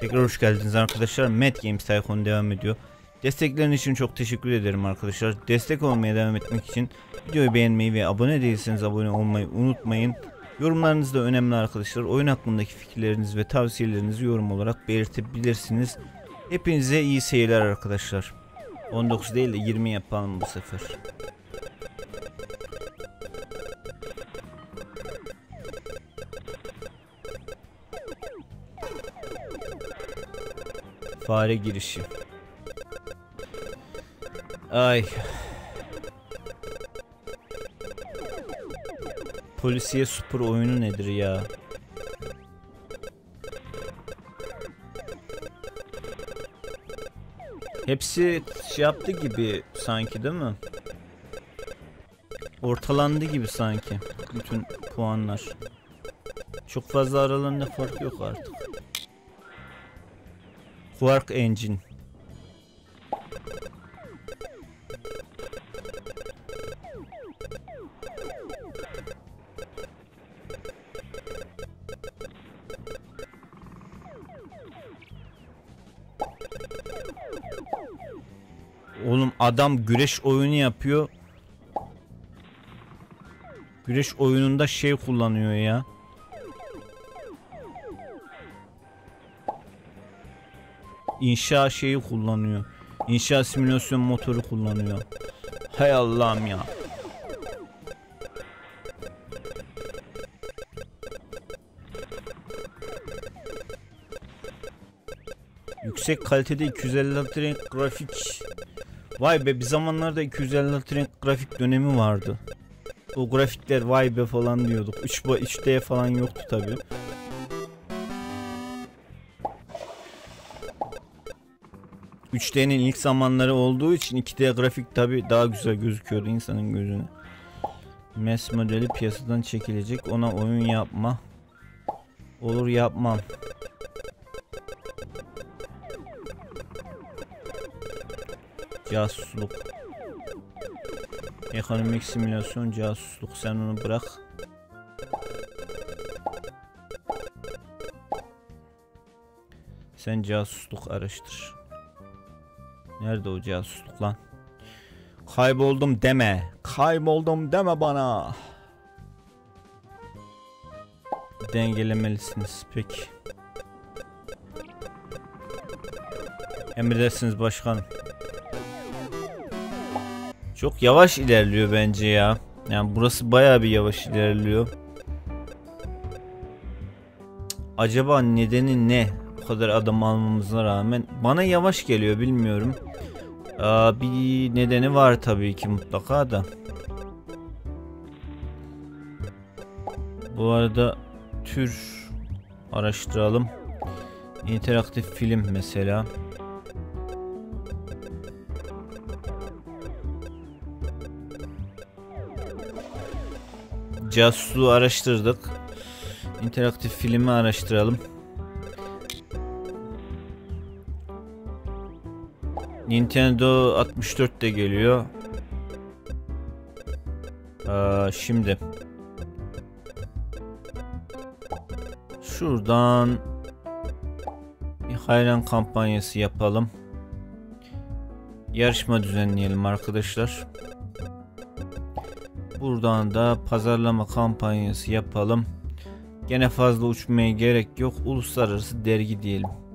Tekrar hoş geldiniz arkadaşlar. Mad Games Tycoon devam ediyor. Destekleriniz için çok teşekkür ederim arkadaşlar. Destek olmaya devam etmek için videoyu beğenmeyi ve abone değilseniz abone olmayı unutmayın. Yorumlarınız da önemli arkadaşlar. Oyun hakkındaki fikirleriniz ve tavsiyelerinizi yorum olarak belirtebilirsiniz. Hepinize iyi seyirler arkadaşlar. 19 değil de 20 yapalım bu sefer. Fare girişi. Ay. Polisiye super oyunu nedir ya? Hepsi şey yaptı gibi sanki değil mi? Ortalandı gibi sanki bütün puanlar. Çok fazla aralarında fark yok artık. Quark Engine. Oğlum adam güreş oyunu yapıyor. Güreş oyununda şey kullanıyor ya. inşa şeyi kullanıyor. İnşa simülasyon motoru kullanıyor. Hay Allah'ım ya. Yüksek kalitede 256 renk grafik. Vay be bir zamanlarda 256 renk grafik dönemi vardı. O grafikler vay be falan diyorduk. 3 3D falan yoktu tabii. 3D'nin ilk zamanları olduğu için 2D grafik tabi daha güzel gözüküyordu insanın gözüne. MES modeli piyasadan çekilecek. Ona oyun yapma. Olur yapmam. Casusluk. Ekonomik simülasyon casusluk. Sen onu bırak. Sen casusluk araştır. Nerede o casusluk lan? Kayboldum deme. Kayboldum deme bana. Dengelemelisiniz. Peki. Emredersiniz başkanım. Çok yavaş ilerliyor bence ya. Yani burası baya bir yavaş ilerliyor. Acaba nedeni ne? Bu kadar adam almamıza rağmen. Bana yavaş geliyor bilmiyorum. Aa, bir nedeni var tabii ki mutlaka da. Bu arada tür araştıralım. İnteraktif film mesela. Casusluğu araştırdık. İnteraktif filmi araştıralım. Nintendo 64 de geliyor. Aa, şimdi şuradan bir hayran kampanyası yapalım. Yarışma düzenleyelim arkadaşlar. Buradan da pazarlama kampanyası yapalım. Gene fazla uçmaya gerek yok. Uluslararası dergi diyelim.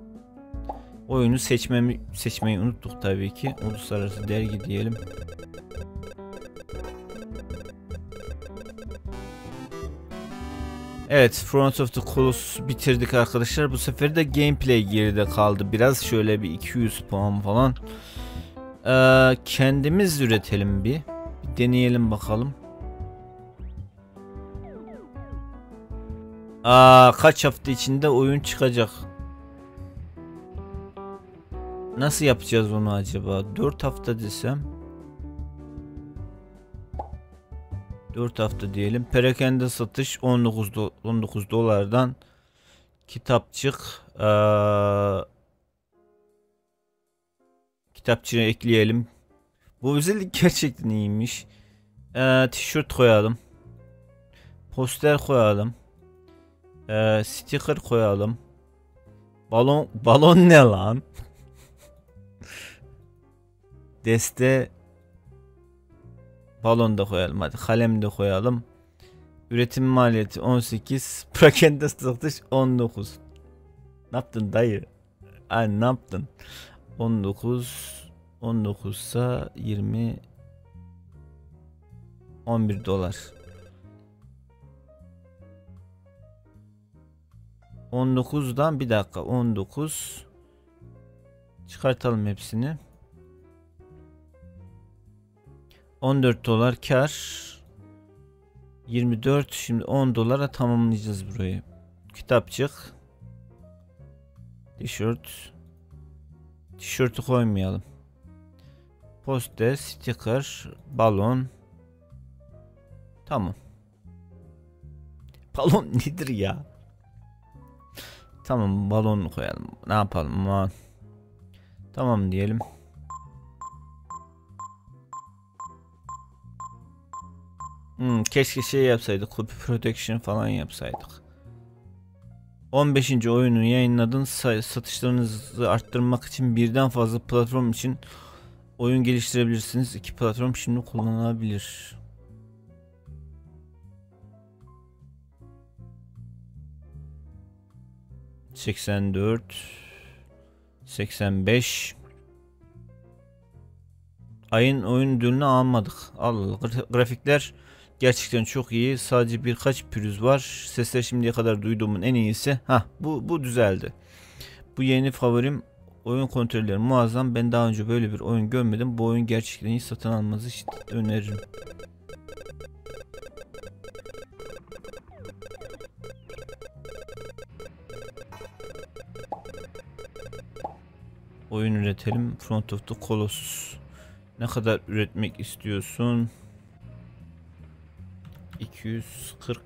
Oyunu seçmemi seçmeyi unuttuk tabii ki. Uluslararası dergi diyelim. Evet, Front of the Colossus bitirdik arkadaşlar. Bu sefer de gameplay geride kaldı. Biraz şöyle bir 200 puan falan. Ee, kendimiz üretelim bir. bir. Deneyelim bakalım. Aa, kaç hafta içinde oyun çıkacak? Nasıl yapacağız onu acaba? 4 hafta desem. 4 hafta diyelim. Perakende satış 19 do 19 dolardan kitapçık ee, kitapçıya ekleyelim. Bu özellik gerçekten iyiymiş. Ee, tişört koyalım. Poster koyalım. Ee, sticker koyalım. Balon balon ne lan? Deste balon da koyalım hadi kalem de koyalım. Üretim maliyeti 18. Prakende satış 19. Ne yaptın dayı? Ay ne yaptın? 19 19 sa 20 11 dolar. 19'dan bir dakika 19 çıkartalım hepsini. 14 dolar kar 24 şimdi 10 dolara tamamlayacağız burayı. Kitapçık tişört tişörtü koymayalım. Poster, sticker, balon. Tamam. Balon nedir ya? Tamam balon koyalım. Ne yapalım? Aman. Tamam diyelim. Hmm, keşke şey yapsaydık. Copy protection falan yapsaydık. 15. oyunu yayınladın. Satışlarınızı arttırmak için birden fazla platform için oyun geliştirebilirsiniz. İki platform şimdi kullanılabilir. Seksen dört, seksen beş. Ayın oyun ödülünü almadık. Al grafikler Gerçekten çok iyi. Sadece birkaç pürüz var. Sesler şimdiye kadar duyduğumun en iyisi. Ha bu bu düzeldi. Bu yeni favorim oyun kontrolleri muazzam. Ben daha önce böyle bir oyun görmedim. Bu oyun gerçekten iyi satın almanızı öneririm. Oyun üretelim. Front of the Colossus. Ne kadar üretmek istiyorsun? 240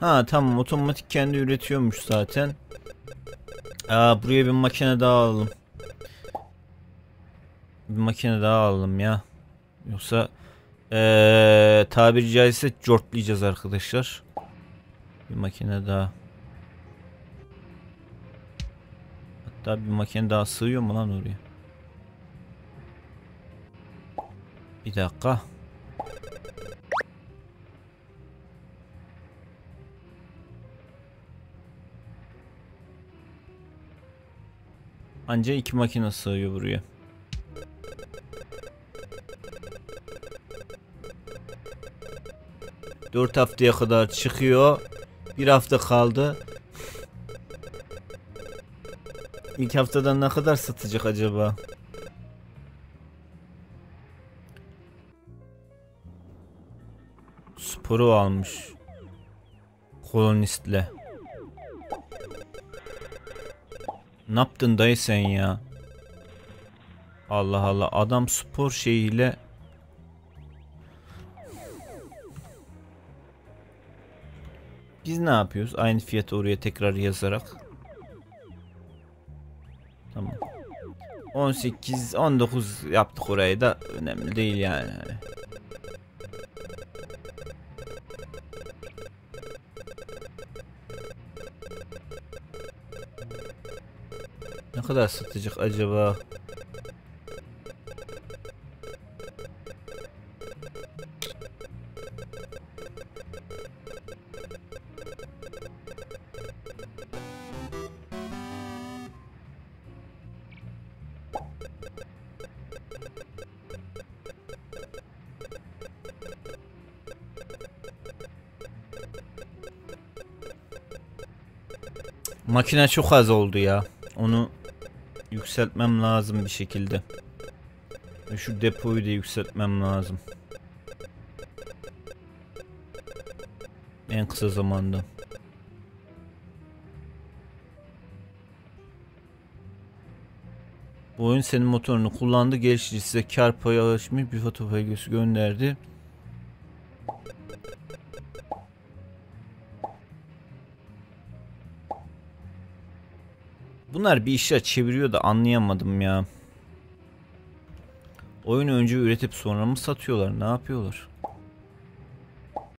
Ha tamam otomatik kendi üretiyormuş zaten. Aa, buraya bir makine daha alalım. Bir makine daha alalım ya. Yoksa ee, tabiri caizse cortlayacağız arkadaşlar. Bir makine daha. Hatta bir makine daha sığıyor mu lan oraya? Bir dakika. Anca iki makine sığıyor buraya. Dört haftaya kadar çıkıyor. Bir hafta kaldı. İlk haftadan ne kadar satacak acaba? Sporu almış. Kolonistle. Ne yaptın dayı sen ya? Allah Allah adam spor şeyiyle Biz ne yapıyoruz? Aynı fiyatı oraya tekrar yazarak. Tamam. 18 19 yaptık orayı da önemli değil yani. Ne kadar satacak acaba? Makine çok az oldu ya. Onu yükseltmem lazım bir şekilde. Şu depoyu da yükseltmem lazım. En kısa zamanda. Bu oyun senin motorunu kullandı. Geliştirici size kar payı alışmış bir foto gönderdi. Bunlar bir işler çeviriyor da anlayamadım ya. Oyunu önce üretip sonra mı satıyorlar? Ne yapıyorlar?